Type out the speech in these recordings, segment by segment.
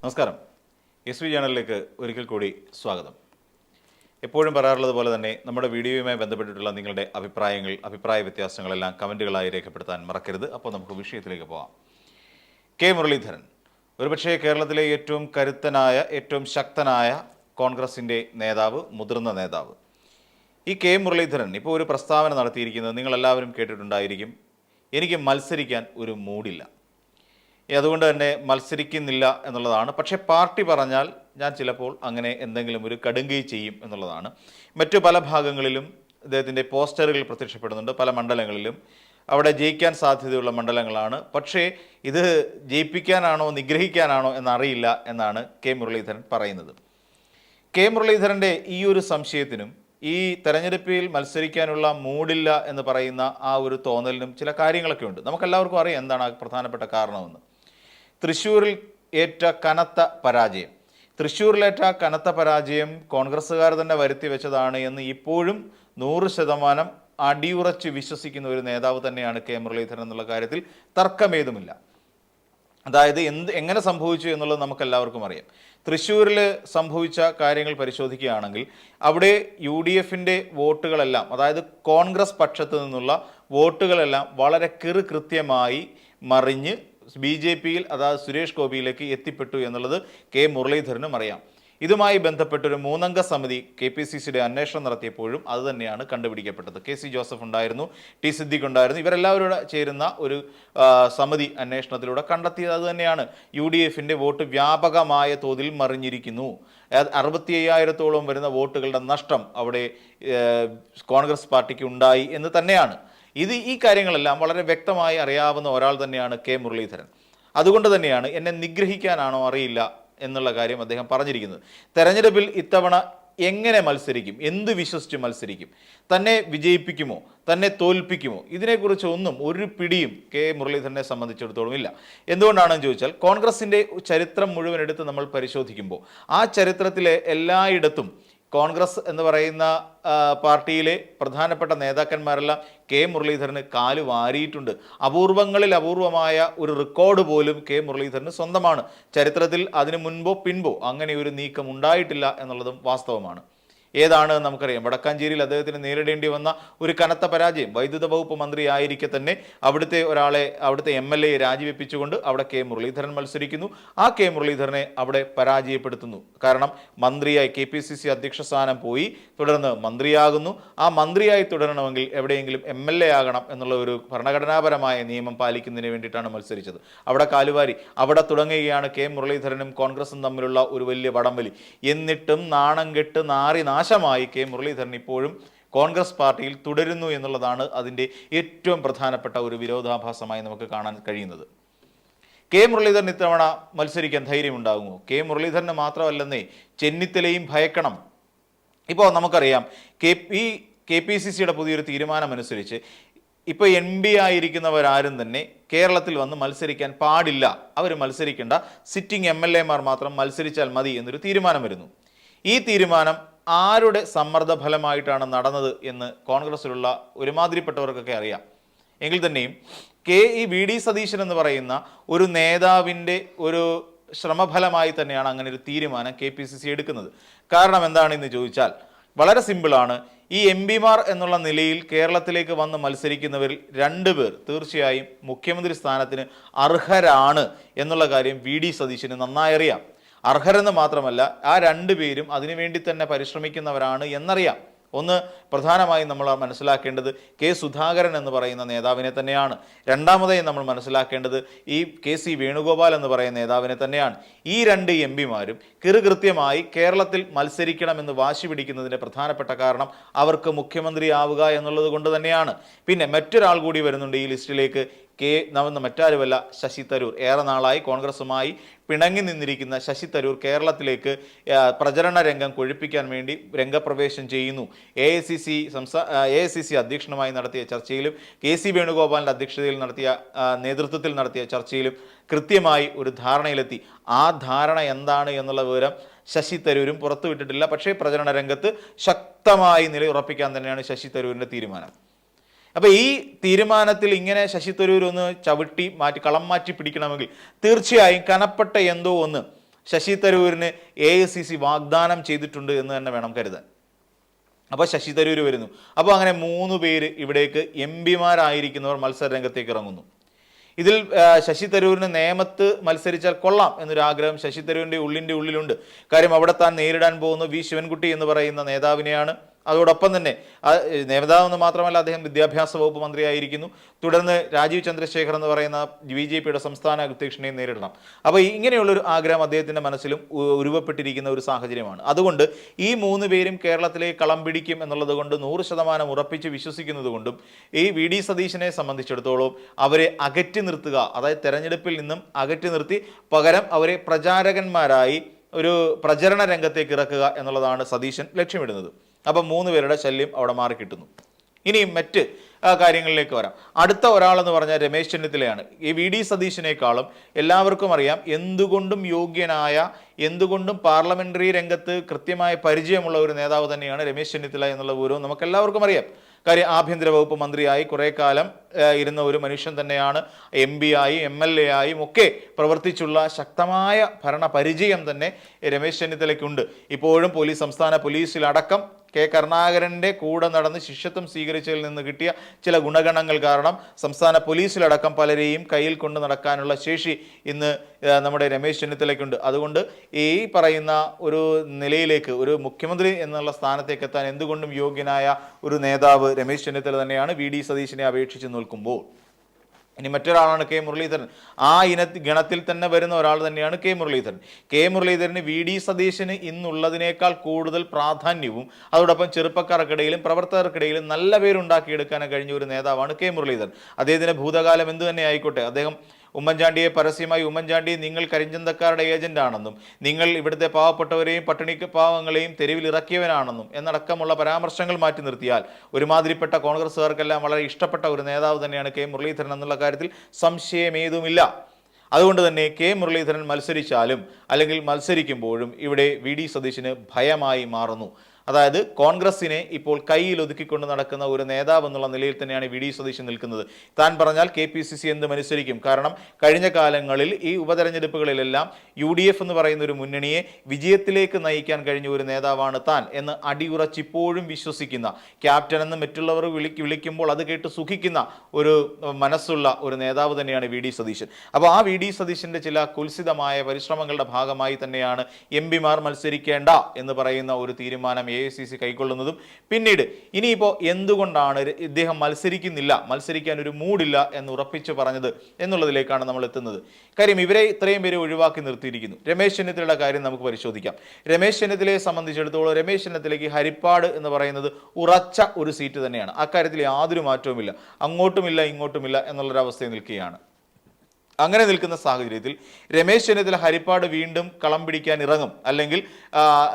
നമസ്കാരം. S V ചാനലിലേക്ക് ഒരിക്കൽ കൂടി സ്വാഗതം. എപ്പോഴും പറയാറുള്ളത് പോലെ തന്നെ നമ്മുടെ വീഡിയോയുമായി ബന്ധപ്പെട്ടിട്ടുള്ള നിങ്ങളുടെ അഭിപ്രായങ്ങൾ അഭിപ്രായ വ്യത്യാസങ്ങളെല്ലാം കമന്റുകളായി രേഖപ്പെടുത്താൻ മറക്കരുത്. അപ്പോൾ നമുക്ക് വിഷയത്തിലേക്ക് പോകാം കെ. മുരളീധരൻ ഒരുപക്ഷേ കേരളത്തിലെ ഏറ്റവും കരുത്തനായ ഏറ്റവും ശക്തനായ കോൺഗ്രസിന്റെ നേതാവ് മുതിർന്ന നേതാവ്. ഈ കെ. മുരളീധരൻ ഇപ്പോൾ ഒരു പ്രസ്താവന നടത്തിയിരിക്കുന്നത് നിങ്ങളെല്ലാവരും കേട്ടിട്ടുണ്ടായിരിക്കും. എനിക്ക് മത്സരിക്കാൻ ഒരു മൂഡില്ല. അതുകൊണ്ട് തന്നെ മത്സരിക്കുന്നില്ല എന്നുള്ളതാണ്. പക്ഷേ പാർട്ടി പറഞ്ഞാൽ ഞാൻ ചിലപ്പോൾ അങ്ങനെ എന്തെങ്കിലും ഒരു കടുങ്കൈ ചെയ്യും എന്നുള്ളതാണ്. മറ്റു പല ഭാഗങ്ങളിലും അദ്ദേഹത്തിന്റെ പോസ്റ്ററുകൾ പ്രത്യക്ഷപ്പെടുന്നുണ്ട്. പല മണ്ഡലങ്ങളിലും അവിടെ ജയിക്കാൻ സാധ്യതയുള്ള മണ്ഡലങ്ങളാണ്. പക്ഷേ ഇത് ജയിപ്പിക്കാനാണോ നിഗ്രഹിക്കാനാണോ എന്നറിയില്ല എന്നാണ് കെ മുരളീധരൻ പറയുന്നത്. കെ മുരളീധരന്റെ ഈ ഒരു സംശയത്തിനും ഈ തെരഞ്ഞെടുപ്പിൽ മത്സരിക്കാനുള്ള മൂടില്ല എന്ന് പറയുന്ന ആ ഒരു തോന്നലിനും ചില കാര്യങ്ങളൊക്കെ ഉണ്ട്. നമുക്കെല്ലാവർക്കും അറിയാം എന്താണ് പ്രധാനപ്പെട്ട കാരണമെന്ന്. തൃശ്ശൂരിൽ ഏറ്റ കനത്ത പരാജയം. തൃശ്ശൂരിലേറ്റ കനത്ത പരാജയം കോൺഗ്രസ്സുകാർ തന്നെ വരുത്തി വെച്ചതാണ് എന്ന് ഇപ്പോഴും നൂറ് ശതമാനം അടിയുറച്ച് വിശ്വസിക്കുന്ന ഒരു നേതാവ് തന്നെയാണ് കെ മുരളീധരൻ എന്നുള്ള കാര്യത്തിൽ തർക്കമേതുമില്ല. അതായത് എന്ത് എങ്ങനെ സംഭവിച്ചു എന്നുള്ളത് നമുക്ക് എല്ലാവർക്കും അറിയാം. തൃശ്ശൂരിൽ സംഭവിച്ച കാര്യങ്ങൾ പരിശോധിക്കുകയാണെങ്കിൽ അവിടെ യു ഡി എഫിന്റെ വോട്ടുകളെല്ലാം അതായത് കോൺഗ്രസ് പക്ഷത്തു നിന്നുള്ള വോട്ടുകളെല്ലാം വളരെ കൃത്യമായി മറിഞ്ഞ് ബി ജെ പിയിൽ അതായത് സുരേഷ് ഗോപിയിലേക്ക് എത്തിപ്പെട്ടു എന്നുള്ളത് കെ മുരളീധരനും അറിയാം. ഇതുമായി ബന്ധപ്പെട്ടൊരു മൂന്നംഗ സമിതി കെ പി സി സിയുടെ അന്വേഷണം നടത്തിയപ്പോഴും അത് തന്നെയാണ് കണ്ടുപിടിക്കപ്പെട്ടത്. കെ സി ജോസഫ് ഉണ്ടായിരുന്നു ടി സിദ്ദിഖ് ഉണ്ടായിരുന്നു. ഇവരെല്ലാവരും ചേരുന്ന ഒരു സമിതി അന്വേഷണത്തിലൂടെ കണ്ടെത്തിയത് അത് തന്നെയാണ്. യു ഡി എഫിന്റെ വോട്ട് വ്യാപകമായ തോതിൽ മറിഞ്ഞിരിക്കുന്നു. അറുപത്തി അയ്യായിരത്തോളം വരുന്ന വോട്ടുകളുടെ നഷ്ടം അവിടെ കോൺഗ്രസ് പാർട്ടിക്ക് ഉണ്ടായി എന്ന് തന്നെയാണ്. ഇത് ഈ കാര്യങ്ങളെല്ലാം വളരെ വ്യക്തമായി അറിയാവുന്ന ഒരാൾ തന്നെയാണ് കെ മുരളീധരൻ. അതുകൊണ്ട് തന്നെയാണ് എന്നെ നിഗ്രഹിക്കാനാണോ അറിയില്ല എന്നുള്ള കാര്യം അദ്ദേഹം പറഞ്ഞിരിക്കുന്നത്. തെരഞ്ഞെടുപ്പിൽ ഇത്തവണ എങ്ങനെ മത്സരിക്കും? എന്ത് വിശ്വസിച്ച് മത്സരിക്കും? തന്നെ വിജയിപ്പിക്കുമോ? തന്നെ തോൽപ്പിക്കുമോ? ഇതിനെക്കുറിച്ച് ഒന്നും ഒരു പിടിയും കെ മുരളീധരനെ സംബന്ധിച്ചിടത്തോളം ഇല്ല. എന്തുകൊണ്ടാണെന്ന് ചോദിച്ചാൽ കോൺഗ്രസിന്റെ ചരിത്രം മുഴുവൻ എടുത്ത് നമ്മൾ പരിശോധിക്കുമ്പോൾ ആ ചരിത്രത്തിലെ എല്ലായിടത്തും കോൺഗ്രസ് എന്ന് പറയുന്ന പാർട്ടിയിലെ പ്രധാനപ്പെട്ട നേതാക്കന്മാരെല്ലാം കെ മുരളീധരന് കാൽ വാരിയിട്ടുണ്ട്. അപൂർവങ്ങളിൽ അപൂർവമായ ഒരു റെക്കോർഡ് പോലും കെ മുരളീധരന് സ്വന്തമാണ്. ചരിത്രത്തിൽ അതിനു മുൻപോ പിൻപോ അങ്ങനെ ഒരു നീക്കം ഉണ്ടായിട്ടില്ല എന്നുള്ളതും വാസ്തവമാണ്. ഏതാണ് നമുക്കറിയാം. വടക്കാഞ്ചേരിയിൽ അദ്ദേഹത്തിന് നേരിടേണ്ടി വന്ന ഒരു കനത്ത പരാജയം. വൈദ്യുത വകുപ്പ് മന്ത്രി ആയിരിക്കെ തന്നെ അവിടുത്തെ ഒരാളെ അവിടുത്തെ എം എൽ എ രാജിവെപ്പിച്ചുകൊണ്ട് അവിടെ കെ മുരളീധരൻ മത്സരിക്കുന്നു. ആ കെ മുരളീധരനെ അവിടെ പരാജയപ്പെടുത്തുന്നു. കാരണം മന്ത്രിയായി കെ പി സി സി അധ്യക്ഷ സ്ഥാനം പോയി തുടർന്ന് മന്ത്രിയാകുന്നു. ആ മന്ത്രിയായി തുടരണമെങ്കിൽ എവിടെയെങ്കിലും എം എൽ എ ആകണം എന്നുള്ള ഒരു ഭരണഘടനാപരമായ നിയമം പാലിക്കുന്നതിന് വേണ്ടിയിട്ടാണ് മത്സരിച്ചത്. അവിടെ കാലുവാരി അവിടെ തുടങ്ങുകയാണ് കെ മുരളീധരനും കോൺഗ്രസും തമ്മിലുള്ള ഒരു വലിയ വടംവലി. എന്നിട്ടും നാണം കെട്ട് നാറി നാശമായി കെ മുരളീധരൻ ഇപ്പോഴും കോൺഗ്രസ് പാർട്ടിയിൽ തുടരുന്നു എന്നുള്ളതാണ് അതിന്റെ ഏറ്റവും പ്രധാനപ്പെട്ട ഒരു വിരോധാഭാസമായി നമുക്ക് കാണാൻ കഴിയുന്നത്. കെ മുരളീധരൻ ഇത്തവണ മത്സരിക്കാൻ ധൈര്യമുണ്ടാകുമോ? കെ മുരളീധരന് മാത്രമല്ലെന്നേ ചെന്നിത്തലയും ഭയക്കണം. ഇപ്പോൾ നമുക്കറിയാം K P K P C സിയുടെ പുതിയൊരു തീരുമാനമനുസരിച്ച് ഇപ്പോൾ എം പി ആയിരിക്കുന്നവരാരും തന്നെ കേരളത്തിൽ വന്ന് മത്സരിക്കാൻ പാടില്ല. അവർ മത്സരിക്കേണ്ട സിറ്റിംഗ് എം എൽ എമാർ മാത്രം മത്സരിച്ചാൽ മതി എന്നൊരു തീരുമാനം വരുന്നു. ഈ തീരുമാനം ആരുടെ സമ്മർദ്ദ ഫലമായിട്ടാണ് നടന്നത് എന്ന് കോൺഗ്രസ്സിലുള്ള ഒരുമാതിരിപ്പെട്ടവർക്കൊക്കെ അറിയാം. എങ്കിൽ തന്നെയും K E V D Satheesan എന്ന് പറയുന്ന ഒരു നേതാവിന്റെ ഒരു ശ്രമഫലമായി തന്നെയാണ് അങ്ങനെ ഒരു തീരുമാനം കെ പി സി സി എടുക്കുന്നത്. കാരണം എന്താണെന്ന് ചോദിച്ചാൽ വളരെ സിമ്പിളാണ്. ഈ എം പിമാർ എന്നുള്ള നിലയിൽ കേരളത്തിലേക്ക് വന്ന് മത്സരിക്കുന്നവരിൽ രണ്ട് പേർ തീർച്ചയായും മുഖ്യമന്ത്രി സ്ഥാനത്തിന് അർഹരാണ് എന്നുള്ള കാര്യം വി ഡി സതീശന് നന്നായി അറിയാം. അർഹരെന്ന് മാത്രമല്ല ആ രണ്ടുപേരും അതിനുവേണ്ടി തന്നെ പരിശ്രമിക്കുന്നവരാണ് എന്നറിയാം. ഒന്ന് പ്രധാനമായും നമ്മൾ മനസ്സിലാക്കേണ്ടത് കെ സുധാകരൻ എന്ന് പറയുന്ന നേതാവിനെ തന്നെയാണ്. രണ്ടാമതായി നമ്മൾ മനസ്സിലാക്കേണ്ടത് ഈ കെ സി വേണുഗോപാൽ എന്ന് പറയുന്ന നേതാവിനെ തന്നെയാണ്. ഈ രണ്ട് എം പിമാരും കിറുകൃത്യമായി കേരളത്തിൽ മത്സരിക്കണമെന്ന് വാശി പിടിക്കുന്നതിന്റെ പ്രധാനപ്പെട്ട കാരണം അവർക്ക് മുഖ്യമന്ത്രിയാവുക എന്നുള്ളത് കൊണ്ട് തന്നെയാണ്. പിന്നെ മറ്റൊരാൾ കൂടി വരുന്നുണ്ട് ഈ ലിസ്റ്റിലേക്ക് കെ നവന്ന മറ്റാരുമല്ല ശശി തരൂർ. ഏറെ നാളായി കോൺഗ്രസുമായി പിണങ്ങി നിന്നിരിക്കുന്ന ശശി തരൂർ കേരളത്തിലേക്ക് പ്രചരണ രംഗം കൊഴുപ്പിക്കാൻ വേണ്ടി രംഗപ്രവേശം ചെയ്യുന്നു. എ ഐ സി സി സംസ്ഥാ എ ഐ സി സി അധ്യക്ഷനുമായി നടത്തിയ ചർച്ചയിലും കെ സി വേണുഗോപാലിന്റെ അധ്യക്ഷതയിൽ നടത്തിയ നേതൃത്വത്തിൽ നടത്തിയ ചർച്ചയിലും കൃത്യമായി ഒരു ധാരണയിലെത്തി. ആ ധാരണ എന്താണ് എന്നുള്ള വിവരം ശശി തരൂരും പുറത്തുവിട്ടിട്ടില്ല. പക്ഷേ പ്രചരണ രംഗത്ത് ശക്തമായി നിലയുറപ്പിക്കാൻ തന്നെയാണ് ശശി തരൂരിന്റെ തീരുമാനം. അപ്പോൾ ഈ തീരുമാനത്തിൽ ഇങ്ങനെ ശശി തരൂർ ഒന്ന് ചവിട്ടി മാറ്റി കളം മാറ്റി പിടിക്കണമെങ്കിൽ തീർച്ചയായും കനപ്പെട്ട എന്തോ ഒന്ന് ശശി തരൂരിന് എ വാഗ്ദാനം ചെയ്തിട്ടുണ്ട് എന്ന് തന്നെ വേണം കരുതാൻ. അപ്പോൾ ശശി തരൂർ വരുന്നു. അപ്പോൾ അങ്ങനെ മൂന്ന് പേര് ഇവിടേക്ക് എം പിമാരായിരിക്കുന്നവർ മത്സര രംഗത്തേക്ക് ഇറങ്ങുന്നു. ഇതിൽ ശശി തരൂരിന് നേമത്ത് മത്സരിച്ചാൽ കൊള്ളാം എന്നൊരു ആഗ്രഹം ശശി തരൂരിന്റെ ഉള്ളിന്റെ ഉള്ളിലുണ്ട്. കാര്യം അവിടെ താൻ നേരിടാൻ പോകുന്ന വി. ശിവൻകുട്ടി എന്ന് പറയുന്ന നേതാവിനെയാണ് അതോടൊപ്പം തന്നെ നേതാവെന്ന് മാത്രമല്ല അദ്ദേഹം വിദ്യാഭ്യാസ വകുപ്പ് മന്ത്രിയായിരിക്കുന്നു. തുടർന്ന് രാജീവ് ചന്ദ്രശേഖർ എന്ന് പറയുന്ന ബി ജെ പിയുടെ സംസ്ഥാന അധ്യക്ഷനെ നേരിടണം. അപ്പോൾ ഇങ്ങനെയുള്ളൊരു ആഗ്രഹം അദ്ദേഹത്തിന്റെ മനസ്സിലും ഉരുവപ്പെട്ടിരിക്കുന്ന ഒരു സാഹചര്യമാണ്. അതുകൊണ്ട് ഈ മൂന്ന് പേരും കേരളത്തിലെ കളം പിടിക്കും എന്നുള്ളത് കൊണ്ട് നൂറ് ശതമാനം ഉറപ്പിച്ച് വിശ്വസിക്കുന്നത് കൊണ്ടും ഈ വി ഡി സതീശനെ സംബന്ധിച്ചിടത്തോളം അവരെ അകറ്റി നിർത്തുക അതായത് തെരഞ്ഞെടുപ്പിൽ നിന്നും അകറ്റി നിർത്തി പകരം അവരെ പ്രചാരകന്മാരായി ഒരു പ്രചരണ രംഗത്തേക്ക് ഇറക്കുക എന്നുള്ളതാണ് സതീശൻ ലക്ഷ്യമിടുന്നത്. അപ്പം മൂന്ന് പേരുടെ ശല്യം അവിടെ മാറിക്കിട്ടുന്നു ഇനി മറ്റ് കാര്യങ്ങളിലേക്ക് വരാം. അടുത്ത ഒരാളെന്ന് പറഞ്ഞാൽ രമേശ് ചെന്നിത്തലയാണ്. ഈ വി ഡി സതീശിനേക്കാളും എല്ലാവർക്കും അറിയാം എന്തുകൊണ്ടും യോഗ്യനായ എന്തുകൊണ്ടും പാർലമെന്ററി രംഗത്ത് കൃത്യമായ പരിചയമുള്ള ഒരു നേതാവ് തന്നെയാണ് രമേശ് ചെന്നിത്തല എന്നുള്ള വിവരവും നമുക്ക് എല്ലാവർക്കും അറിയാം. കാര്യം ആഭ്യന്തര വകുപ്പ് മന്ത്രിയായി കുറേ കാലം ഇരുന്ന ഒരു മനുഷ്യൻ തന്നെയാണ്. എം പി ആയി എം എൽ എ ആയും ഒക്കെ പ്രവർത്തിച്ചുള്ള ശക്തമായ ഭരണ പരിചയം തന്നെ രമേശ് ചെന്നിത്തലയ്ക്കുണ്ട്. ഇപ്പോഴും പോലീസ് സംസ്ഥാന പോലീസിലടക്കം കെ കരുണാകരന്റെ കൂടെ നടന്ന് ശിഷ്യത്വം സ്വീകരിച്ചതിൽ നിന്ന് കിട്ടിയ ചില ഗുണഗണങ്ങൾ കാരണം സംസ്ഥാന പോലീസിലടക്കം പലരെയും കയ്യിൽ കൊണ്ട് നടക്കാനുള്ള ശേഷി ഇന്ന് നമ്മുടെ രമേശ് ചെന്നിത്തലയ്ക്കുണ്ട്. അതുകൊണ്ട് ഈ പറയുന്ന ഒരു നിലയിലേക്ക് ഒരു മുഖ്യമന്ത്രി എന്നുള്ള സ്ഥാനത്തേക്ക് എത്താൻ എന്തുകൊണ്ടും യോഗ്യനായ ഒരു നേതാവ് രമേശ് ചെന്നിത്തല തന്നെയാണ്. വി. ഡി. സതീശിനെ അപേക്ഷിച്ച് നിൽക്കുമ്പോൾ ഇനി മറ്റൊരാളാണ് കെ മുരളീധരൻ. ആ ഇന ഗണത്തിൽ തന്നെ വരുന്ന ഒരാൾ തന്നെയാണ് കെ മുരളീധരൻ. കെ മുരളീധരന് വി ഡി സതീശന് ഇന്നുള്ളതിനേക്കാൾ കൂടുതൽ പ്രാധാന്യവും അതോടൊപ്പം ചെറുപ്പക്കാർക്കിടയിലും പ്രവർത്തകർക്കിടയിലും നല്ല പേരുണ്ടാക്കിയെടുക്കാൻ കഴിഞ്ഞ ഒരു നേതാവാണ് കെ മുരളീധരൻ. അദ്ദേഹത്തിന്റെ ഭൂതകാലം എന്തു തന്നെ ആയിക്കോട്ടെ അദ്ദേഹം ഉമ്മൻചാണ്ടിയെ പരസ്യമായി ഉമ്മൻചാണ്ടി നിങ്ങൾ കരിഞ്ചന്തക്കാരുടെ ഏജന്റ് ആണെന്നും നിങ്ങൾ ഇവിടുത്തെ പാവപ്പെട്ടവരെയും പട്ടിണിക്ക് പാവങ്ങളെയും തെരുവിൽ ഇറക്കിയവനാണെന്നും എന്നടക്കമുള്ള പരാമർശങ്ങൾ മാറ്റി നിർത്തിയാൽ ഒരുമാതിരിപ്പെട്ട കോൺഗ്രസ്സുകാർക്കെല്ലാം വളരെ ഇഷ്ടപ്പെട്ട ഒരു നേതാവ് തന്നെയാണ് കെ മുരളീധരൻ എന്നുള്ള കാര്യത്തിൽ സംശയമേതുമില്ല. അതുകൊണ്ട് തന്നെ കെ മുരളീധരൻ മത്സരിച്ചാലും അല്ലെങ്കിൽ മത്സരിക്കുമ്പോഴും ഇവിടെ വി ഡി സതീശന് ഭയമായി മാറുന്നു. അതായത് കോൺഗ്രസിനെ ഇപ്പോൾ കയ്യിൽ ഒതുക്കിക്കൊണ്ട് നടക്കുന്ന ഒരു നേതാവ് എന്നുള്ള നിലയിൽ തന്നെയാണ് വി ഡി സതീശൻ നിൽക്കുന്നത്. താൻ പറഞ്ഞാൽ കെ പി സി സി എന്തും അനുസരിക്കും കാരണം കഴിഞ്ഞ കാലങ്ങളിൽ ഈ ഉപതെരഞ്ഞെടുപ്പുകളിലെല്ലാം യു ഡി എഫ് എന്ന് പറയുന്ന ഒരു മുന്നണിയെ വിജയത്തിലേക്ക് നയിക്കാൻ കഴിഞ്ഞ ഒരു നേതാവാണ് താൻ എന്ന് അടിയുറച്ചിപ്പോഴും വിശ്വസിക്കുന്ന ക്യാപ്റ്റൻ എന്ന് മറ്റുള്ളവർ വിളി വിളിക്കുമ്പോൾ അത് കേട്ട് സുഖിക്കുന്ന ഒരു മനസ്സുള്ള ഒരു നേതാവ് തന്നെയാണ് വി ഡി സതീശൻ. അപ്പോൾ ആ വി ഡി സതീശന്റെ ചില കുൽസിതമായ പരിശ്രമങ്ങളുടെ ഭാഗമായി തന്നെയാണ് എം പിമാർ മത്സരിക്കേണ്ട എന്ന് പറയുന്ന ഒരു തീരുമാനം എ ഐ സി സി കൈക്കൊള്ളുന്നതും പിന്നീട് ഇനിയിപ്പോൾ എന്തുകൊണ്ടാണ് ഇദ്ദേഹം മത്സരിക്കുന്നില്ല? മത്സരിക്കാൻ ഒരു മൂഡില്ല എന്ന് ഉറപ്പിച്ചു പറഞ്ഞത് എന്നുള്ളതിലേക്കാണ് നമ്മൾ എത്തുന്നത്. കാര്യം ഇവരെ ഇത്രയും പേര് ഒഴിവാക്കി നിർത്തിയിരിക്കുന്നു. രമേശ് ചെന്നിത്തലയുടെ കാര്യം നമുക്ക് പരിശോധിക്കാം. രമേശ് ചെന്നിത്തലയെ സംബന്ധിച്ചിടത്തോളം രമേശ് ചെന്നിത്തലയ്ക്ക് ഹരിപ്പാട് എന്ന് പറയുന്നത് ഉറച്ച ഒരു സീറ്റ് തന്നെയാണ്. അക്കാര്യത്തിൽ യാതൊരു മാറ്റവുമില്ല. അങ്ങോട്ടുമില്ല ഇങ്ങോട്ടുമില്ല എന്നുള്ളൊരവസ്ഥയിൽ നിൽക്കുകയാണ്. അങ്ങനെ നിൽക്കുന്ന സാഹചര്യത്തിൽ രമേശ് ചെന്നിത്തല ഹരിപ്പാട് വീണ്ടും കളം പിടിക്കാൻ ഇറങ്ങും. അല്ലെങ്കിൽ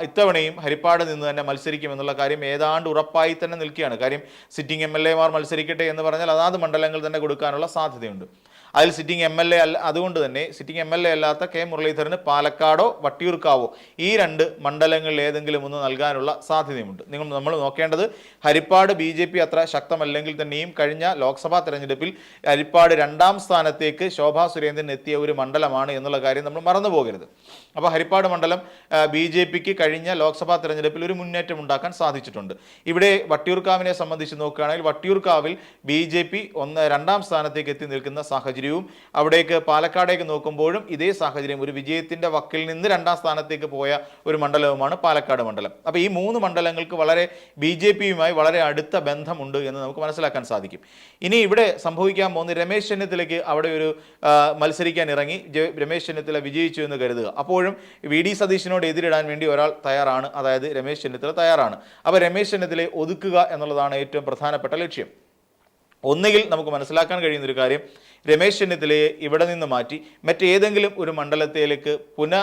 ഇത്തവണയും ഹരിപ്പാട് നിന്ന് തന്നെ മത്സരിക്കും എന്നുള്ള കാര്യം ഏതാണ്ട് ഉറപ്പായി തന്നെ നിൽക്കുകയാണ്. കാര്യം സിറ്റിംഗ് എം എൽ എമാർ മത്സരിക്കട്ടെ എന്ന് പറഞ്ഞാൽ അതാത് മണ്ഡലങ്ങൾ തന്നെ കൊടുക്കാനുള്ള സാധ്യതയുണ്ട്. അതിൽ സിറ്റിംഗ് എം എൽ എ അല്ല അതുകൊണ്ട് തന്നെ സിറ്റിംഗ് എം എൽ എ അല്ലാത്ത കെ മുരളീധരന് പാലക്കാടോ വട്ടിയൂർക്കാവോ ഈ രണ്ട് മണ്ഡലങ്ങളിൽ ഏതെങ്കിലും ഒന്ന് നൽകാനുള്ള സാധ്യതയുമുണ്ട്. നിങ്ങൾ നമ്മൾ നോക്കേണ്ടത് ഹരിപ്പാട് ബി ജെ പി അത്ര ശക്തമല്ലെങ്കിൽ തന്നെയും കഴിഞ്ഞ ലോക്സഭാ തെരഞ്ഞെടുപ്പിൽ ഹരിപ്പാട് രണ്ടാം സ്ഥാനത്തേക്ക് ശോഭാ സുരേന്ദ്രൻ എത്തിയ ഒരു മണ്ഡലമാണ് എന്നുള്ള കാര്യം നമ്മൾ മറന്നു പോകരുത്. അപ്പോൾ ഹരിപ്പാട് മണ്ഡലം ബി ജെ പിക്ക് കഴിഞ്ഞ ലോക്സഭാ തെരഞ്ഞെടുപ്പിൽ ഒരു മുന്നേറ്റം ഉണ്ടാക്കാൻ സാധിച്ചിട്ടുണ്ട്. ഇവിടെ വട്ടിയൂർക്കാവിനെ സംബന്ധിച്ച് നോക്കുകയാണെങ്കിൽ വട്ടിയൂർക്കാവിൽ ബി ജെ പി ഒന്ന് രണ്ടാം സ്ഥാനത്തേക്ക് എത്തി നിൽക്കുന്ന സാഹചര്യവും അവിടേക്ക് പാലക്കാടേക്ക് നോക്കുമ്പോഴും ഇതേ സാഹചര്യം. ഒരു വിജയത്തിന്റെ വക്കിൽ നിന്ന് രണ്ടാം സ്ഥാനത്തേക്ക് പോയ ഒരു മണ്ഡലവുമാണ് പാലക്കാട് മണ്ഡലം. അപ്പോൾ ഈ മൂന്ന് മണ്ഡലങ്ങൾക്ക് വളരെ ബി ജെ പിയുമായി വളരെ അടുത്ത ബന്ധമുണ്ട് എന്ന് നമുക്ക് മനസ്സിലാക്കാൻ സാധിക്കും. ഇനി ഇവിടെ സംഭവിക്കാൻ പോകുന്ന രമേശ് ചെന്നിത്തലയ്ക്ക് അവിടെ ഒരു മത്സരിക്കാൻ ഇറങ്ങി. രമേശ് ചെന്നിത്തല വിജയിച്ചു എന്ന് കരുതുക. അപ്പോഴും വി ഡി സതീശനോട് എതിരിടാൻ വേണ്ടി ഒരാൾ തയ്യാറാണ്. അതായത് രമേശ് ചെന്നിത്തല തയ്യാറാണ്. അപ്പോൾ രമേശ് ചെന്നിത്തലയെ ഒതുക്കുക എന്നുള്ളതാണ് ഏറ്റവും പ്രധാനപ്പെട്ട ലക്ഷ്യം. ഒന്നുകിൽ നമുക്ക് മനസ്സിലാക്കാൻ കഴിയുന്ന ഒരു കാര്യം രമേശ് ചെന്നിത്തലയെ ഇവിടെ നിന്ന് മാറ്റി മറ്റേതെങ്കിലും ഒരു മണ്ഡലത്തിലേക്ക് പുന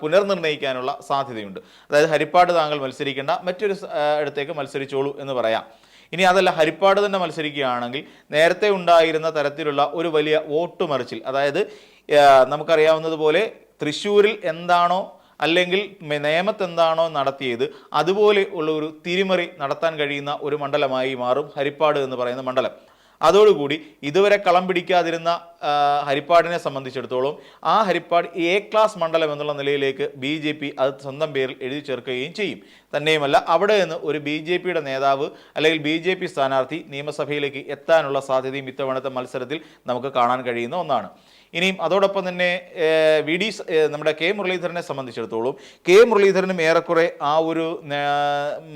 പുനർനിർണയിക്കാനുള്ള സാധ്യതയുണ്ട്. അതായത് ഹരിപ്പാട് താങ്കൾ മത്സരിക്കേണ്ട മറ്റൊരു ഇടത്തേക്ക് മത്സരിച്ചോളൂ എന്ന് പറയാം. ഇനി അതല്ല ഹരിപ്പാട് തന്നെ മത്സരിക്കുകയാണെങ്കിൽ നേരത്തെ ഉണ്ടായിരുന്ന തരത്തിലുള്ള ഒരു വലിയ വോട്ട് മറിച്ചിൽ അതായത് നമുക്കറിയാവുന്നതുപോലെ തൃശ്ശൂരിൽ എന്താണോ അല്ലെങ്കിൽ നിയമത്തെന്താണോ നടത്തിയത് അതുപോലെ ഉള്ള ഒരു തിരിമറി നടത്താൻ കഴിയുന്ന ഒരു മണ്ഡലമായി മാറും ഹരിപ്പാട് എന്ന് പറയുന്ന മണ്ഡലം. അതോടുകൂടി ഇതുവരെ കളം പിടിക്കാതിരുന്ന ഹരിപ്പാടിനെ സംബന്ധിച്ചിടത്തോളം ആ ഹരിപ്പാട് എ ക്ലാസ് മണ്ഡലം എന്നുള്ള നിലയിലേക്ക് ബി ജെ പി അത് സ്വന്തം പേരിൽ എഴുതി ചേർക്കുകയും ചെയ്യും. തന്നെയുമല്ല അവിടെ നിന്ന് ഒരു ബി ജെ പിയുടെ നേതാവ് അല്ലെങ്കിൽ ബി ജെ പി സ്ഥാനാർത്ഥി നിയമസഭയിലേക്ക് എത്താനുള്ള സാധ്യതയും ഇത്തവണത്തെ മത്സരത്തിൽ നമുക്ക് കാണാൻ കഴിയുന്ന ഒന്നാണ്. ഇനിയും അതോടൊപ്പം തന്നെ വി ഡി നമ്മുടെ കെ മുരളീധരനെ സംബന്ധിച്ചിടത്തോളം കെ മുരളീധരനും ഏറെക്കുറെ ആ ഒരു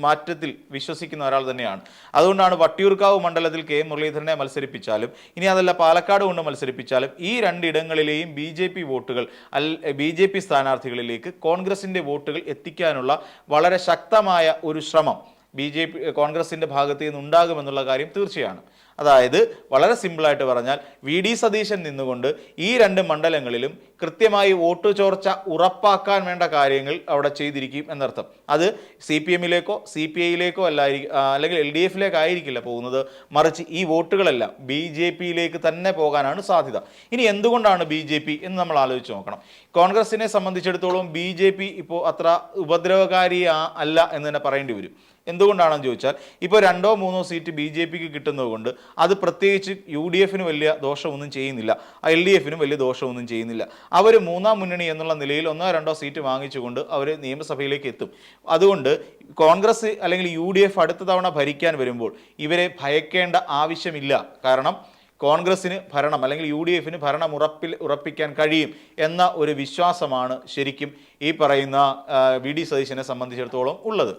മാറ്റത്തിൽ വിശ്വസിക്കുന്ന ഒരാൾ തന്നെയാണ്. അതുകൊണ്ടാണ് വട്ടിയൂർക്കാവ് മണ്ഡലത്തിൽ കെ മുരളീധരനെ മത്സരിപ്പിച്ചാലും ഇനി അതല്ല പാലക്കാട് കൊണ്ട് മത്സരിപ്പിച്ചാലും ഈ രണ്ടിടങ്ങളിലെയും ബി ജെ പി വോട്ടുകൾ അൽ ബി ജെ പി സ്ഥാനാർത്ഥികളിലേക്ക് കോൺഗ്രസിന്റെ വോട്ടുകൾ എത്തിക്കാനുള്ള വളരെ ശക്തമായ ഒരു ശ്രമം ബി ജെ പി കോൺഗ്രസിന്റെ ഭാഗത്ത് നിന്ന് ഉണ്ടാകുമെന്നുള്ള കാര്യം തീർച്ചയാണ്. അതായത് വളരെ സിമ്പിളായിട്ട് പറഞ്ഞാൽ വി ഡി സതീശൻ നിന്നുകൊണ്ട് ഈ രണ്ട് മണ്ഡലങ്ങളിലും കൃത്യമായി വോട്ട് ചോർച്ച ഉറപ്പാക്കാൻ വേണ്ട കാര്യങ്ങൾ അവിടെ ചെയ്തിരിക്കും എന്നർത്ഥം. അത് സി പി എമ്മിലേക്കോ സി പി ഐയിലേക്കോ അല്ലായിരിക്കും അല്ലെങ്കിൽ എൽ ഡി എഫിലേക്ക് ആയിരിക്കില്ല പോകുന്നത്. മറിച്ച് ഈ വോട്ടുകളെല്ലാം ബി ജെ പിയിലേക്ക് തന്നെ പോകാനാണ് സാധ്യത. ഇനി എന്തുകൊണ്ടാണ് ബി ജെ പി എന്ന് നമ്മൾ ആലോചിച്ച് നോക്കണം. കോൺഗ്രസിനെ സംബന്ധിച്ചിടത്തോളം ബി ജെ പി ഇപ്പോൾ അത്ര ഉപദ്രവകാരി അല്ല എന്ന് തന്നെ പറയേണ്ടി വരും. എന്തുകൊണ്ടാണെന്ന് ചോദിച്ചാൽ ഇപ്പോൾ രണ്ടോ മൂന്നോ സീറ്റ് ബി ജെ പിക്ക് കിട്ടുന്നതുകൊണ്ട് അത് പ്രത്യേകിച്ച് യു ഡി എഫിന് വലിയ ദോഷമൊന്നും ചെയ്യുന്നില്ല. എൽ ഡി എഫിനും വലിയ ദോഷമൊന്നും ചെയ്യുന്നില്ല. അവർ മൂന്നാം മുന്നണി എന്നുള്ള നിലയിൽ ഒന്നോ രണ്ടോ സീറ്റ് വാങ്ങിച്ചുകൊണ്ട് അവർ നിയമസഭയിലേക്ക് എത്തും. അതുകൊണ്ട് കോൺഗ്രസ് അല്ലെങ്കിൽ യു ഡി എഫ് അടുത്ത തവണ ഭരിക്കാൻ വരുമ്പോൾ ഇവരെ ഭയക്കേണ്ട ആവശ്യമില്ല. കാരണം കോൺഗ്രസിന് ഭരണം അല്ലെങ്കിൽ യു ഡി എഫിന് ഭരണം ഉറപ്പിൽ ഉറപ്പിക്കാൻ കഴിയും എന്ന ഒരു വിശ്വാസമാണ് ശരിക്കും ഈ പറയുന്ന വി ഡി സതീശനെ സംബന്ധിച്ചിടത്തോളം ഉള്ളത്.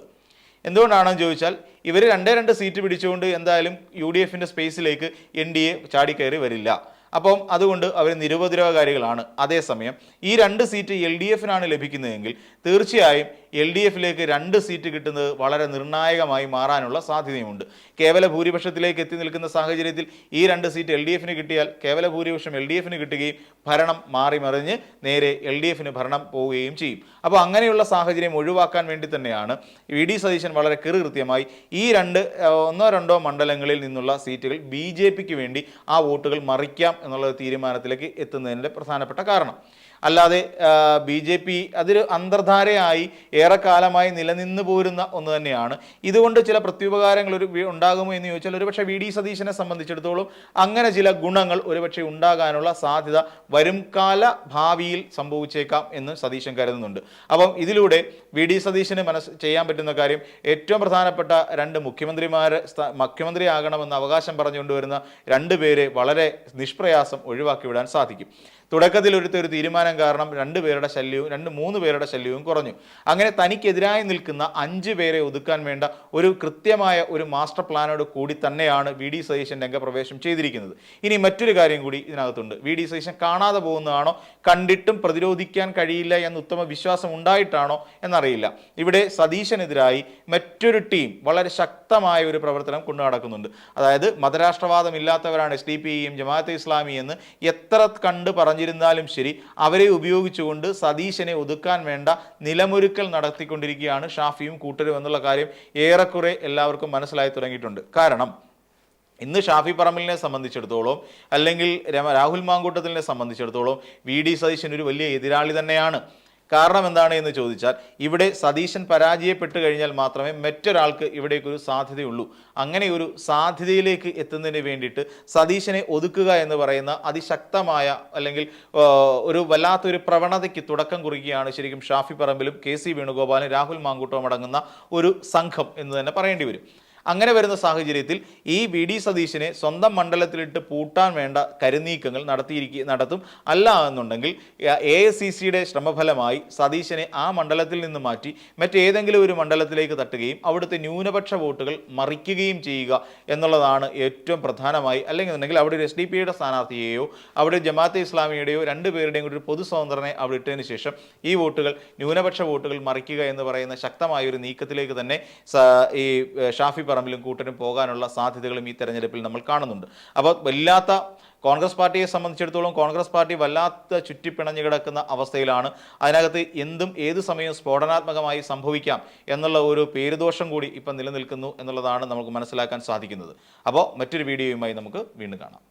എന്തുകൊണ്ടാണെന്ന് ചോദിച്ചാൽ ഇവർ രണ്ടേ രണ്ട് സീറ്റ് പിടിച്ചുകൊണ്ട് എന്തായാലും യു ഡി എഫിന്റെ സ്പേസിലേക്ക് എൻ ഡി എ ചാടിക്കയറി വരില്ല. അപ്പം അതുകൊണ്ട് അവർ നിരുപദ്രവകാരികളാണ് അതേസമയം ഈ രണ്ട് സീറ്റ് എൽ ഡി എഫിനാണ് ലഭിക്കുന്നതെങ്കിൽ തീർച്ചയായും എൽ ഡി എഫിലേക്ക് രണ്ട് സീറ്റ് കിട്ടുന്നത് വളരെ നിർണായകമായി മാറാനുള്ള സാധ്യതയുമുണ്ട്. കേവല ഭൂരിപക്ഷത്തിലേക്ക് എത്തി നിൽക്കുന്ന സാഹചര്യത്തിൽ ഈ രണ്ട് സീറ്റ് എൽ ഡി എഫിന് കിട്ടിയാൽ കേവല ഭൂരിപക്ഷം എൽ ഡി എഫിന് കിട്ടുകയും ഭരണം മാറി മറിഞ്ഞ് നേരെ എൽ ഡി എഫിന് ഭരണം പോവുകയും ചെയ്യും. അപ്പോൾ അങ്ങനെയുള്ള സാഹചര്യം ഒഴിവാക്കാൻ വേണ്ടി തന്നെയാണ് വി ഡി സതീശൻ വളരെ കൃത്യമായി ഈ രണ്ട് ഒന്നോ രണ്ടോ മണ്ഡലങ്ങളിൽ നിന്നുള്ള സീറ്റുകൾ ബി ജെ പിക്ക് വേണ്ടി ആ വോട്ടുകൾ മറിക്കാം എന്നുള്ള തീരുമാനത്തിലേക്ക് എത്തുന്നതിന്റെ പ്രധാനപ്പെട്ട കാരണം. അല്ലാതെ ബി ജെ പി അതൊരു അന്തർധാരയായി ഏറെക്കാലമായി നിലനിന്ന് പോരുന്ന ഒന്ന് തന്നെയാണ്. ഇതുകൊണ്ട് ചില പ്രത്യുപകാരങ്ങൾ ഒരു ഉണ്ടാകുമോ എന്ന് ചോദിച്ചാൽ ഒരുപക്ഷെ വി ഡി സതീശനെ സംബന്ധിച്ചിടത്തോളം അങ്ങനെ ചില ഗുണങ്ങൾ ഒരുപക്ഷെ ഉണ്ടാകാനുള്ള സാധ്യത വരും കാല ഭാവിയിൽ സംഭവിച്ചേക്കാം എന്ന് സതീശൻ കരുതുന്നുണ്ട്. അപ്പം ഇതിലൂടെ വി ഡി സതീശന് മനസ്സ് ചെയ്യാൻ പറ്റുന്ന കാര്യം ഏറ്റവും പ്രധാനപ്പെട്ട രണ്ട് മുഖ്യമന്ത്രിമാർ മുഖ്യമന്ത്രി മുഖ്യമന്ത്രിയാകണമെന്ന് അവകാശം പറഞ്ഞുകൊണ്ടുവരുന്ന രണ്ട് പേരെ വളരെ നിഷ്പ്രയാസം ഒഴിവാക്കി വിടാൻ സാധിക്കും. തുടക്കത്തിൽ ഒരുത്ത ഒരു തീരുമാനം കാരണം രണ്ട് പേരുടെ ശല്യവും രണ്ട് മൂന്ന് പേരുടെ ശല്യവും കുറഞ്ഞു. അങ്ങനെ തനിക്കെതിരായി നിൽക്കുന്ന അഞ്ച് പേരെ ഒതുക്കാൻ വേണ്ട ഒരു കൃത്യമായ ഒരു മാസ്റ്റർ പ്ലാനോട് കൂടി തന്നെയാണ് വി ഡി സതീശൻ രംഗപ്രവേശം ചെയ്തിരിക്കുന്നത്. ഇനി മറ്റൊരു കാര്യം കൂടി ഇതിനകത്തുണ്ട്. വി ഡി സതീശൻ കാണാതെ പോകുന്നതാണോ? കണ്ടിട്ടും പ്രതിരോധിക്കാൻ കഴിയില്ല എന്ന് ഉത്തമ വിശ്വാസം ഉണ്ടായിട്ടാണോ? എന്നറിയില്ല. ഇവിടെ സതീശനെതിരായി മറ്റൊരു ടീം വളരെ ശക്തമായ ഒരു പ്രവർത്തനം കൊണ്ടു നടക്കുന്നുണ്ട്. അതായത് മതരാഷ്ട്രവാദം ഇല്ലാത്തവരാണ് S D P Jamaate Islami എന്ന് എത്ര കണ്ട് പറഞ്ഞിരുന്നാലും ശരി അവരെ ഉപയോഗിച്ചുകൊണ്ട് സതീശനെ ഒതുക്കാൻ വേണ്ട നിലമൊരുക്കൽ നടത്തിക്കൊണ്ടിരിക്കുകയാണ് ഷാഫിയും കൂട്ടരും എന്നുള്ള കാര്യം ഏറെക്കുറെ എല്ലാവർക്കും മനസ്സിലായി തുടങ്ങിയിട്ടുണ്ട്. കാരണം ഇന്ന് ഷാഫി പറമ്പലിനെ സംബന്ധിച്ചിടത്തോളം അല്ലെങ്കിൽ രാഹുൽ മാങ്കൂട്ടത്തിനെ സംബന്ധിച്ചിടത്തോളം വി ഡി സതീശൻ ഒരു വലിയ എതിരാളി തന്നെയാണ്. കാരണം എന്താണ് എന്ന് ചോദിച്ചാൽ ഇവിടെ സതീശൻ പരാജയപ്പെട്ട് കഴിഞ്ഞാൽ മാത്രമേ മറ്റൊരാൾക്ക് ഇവിടേക്കൊരു സാധ്യതയുള്ളൂ. അങ്ങനെ ഒരു സാധ്യതയിലേക്ക് എത്തുന്നതിന് വേണ്ടിയിട്ട് സതീശനെ ഒതുക്കുക എന്ന് പറയുന്ന അതിശക്തമായ അല്ലെങ്കിൽ ഒരു വല്ലാത്തൊരു പ്രവണതയ്ക്ക് തുടക്കം കുറിക്കുകയാണ് ശരിക്കും ഷാഫി പറമ്പിലും കെ സി വേണുഗോപാലും രാഹുൽ മാങ്കൂട്ടവും അടങ്ങുന്ന ഒരു സംഘം എന്ന് തന്നെ പറയേണ്ടി വരും. അങ്ങനെ വരുന്ന സാഹചര്യത്തിൽ ഈ വി ഡി സതീശനെ സ്വന്തം മണ്ഡലത്തിലിട്ട് പൂട്ടാൻ വേണ്ട കരുനീക്കങ്ങൾ നടത്തിയിരിക്കുക നടത്തും. അല്ല എന്നുണ്ടെങ്കിൽ എ എസ് സി സിയുടെ ശ്രമഫലമായി സതീശനെ ആ മണ്ഡലത്തിൽ നിന്ന് മാറ്റി മറ്റേതെങ്കിലും ഒരു മണ്ഡലത്തിലേക്ക് തട്ടുകയും അവിടുത്തെ ന്യൂനപക്ഷ വോട്ടുകൾ മറിക്കുകയും ചെയ്യുക എന്നുള്ളതാണ് ഏറ്റവും പ്രധാനമായി. അല്ലെങ്കിൽ ഉണ്ടെങ്കിൽ അവിടെ ഒരു എസ് ഡി പിയുടെ സ്ഥാനാർത്ഥിയെയോ അവിടെ ജമാഅത്തെ ഇസ്ലാമിയുടെയോ രണ്ട് പേരുടെയും കൂടി ഒരു പൊതു സ്വതന്ത്രനെ അവിടെ ഇട്ടതിന് ശേഷം ഈ വോട്ടുകൾ ന്യൂനപക്ഷ വോട്ടുകൾ മറിക്കുക എന്ന് പറയുന്ന ശക്തമായ ഒരു നീക്കത്തിലേക്ക് തന്നെ ഈ ഷാഫി പറമ്പിലും കൂട്ടരും പോകാനുള്ള സാധ്യതകളും ഈ തെരഞ്ഞെടുപ്പിൽ നമ്മൾ കാണുന്നുണ്ട്. അപ്പോൾ വല്ലാത്ത കോൺഗ്രസ് പാർട്ടിയെ സംബന്ധിച്ചിടത്തോളം കോൺഗ്രസ് പാർട്ടി വല്ലാത്ത ചുറ്റിപ്പിണഞ്ഞു കിടക്കുന്ന അവസ്ഥയിലാണ്. അതിനകത്ത് എന്തും ഏത് സമയവും സ്ഫോടനാത്മകമായി സംഭവിക്കാം എന്നുള്ള ഒരു പേരുദോഷം കൂടി ഇപ്പം നിലനിൽക്കുന്നു എന്നുള്ളതാണ് നമുക്ക് മനസ്സിലാക്കാൻ സാധിക്കുന്നത്. അപ്പോൾ മറ്റൊരു വീഡിയോയുമായി നമുക്ക് വീണ്ടും കാണാം.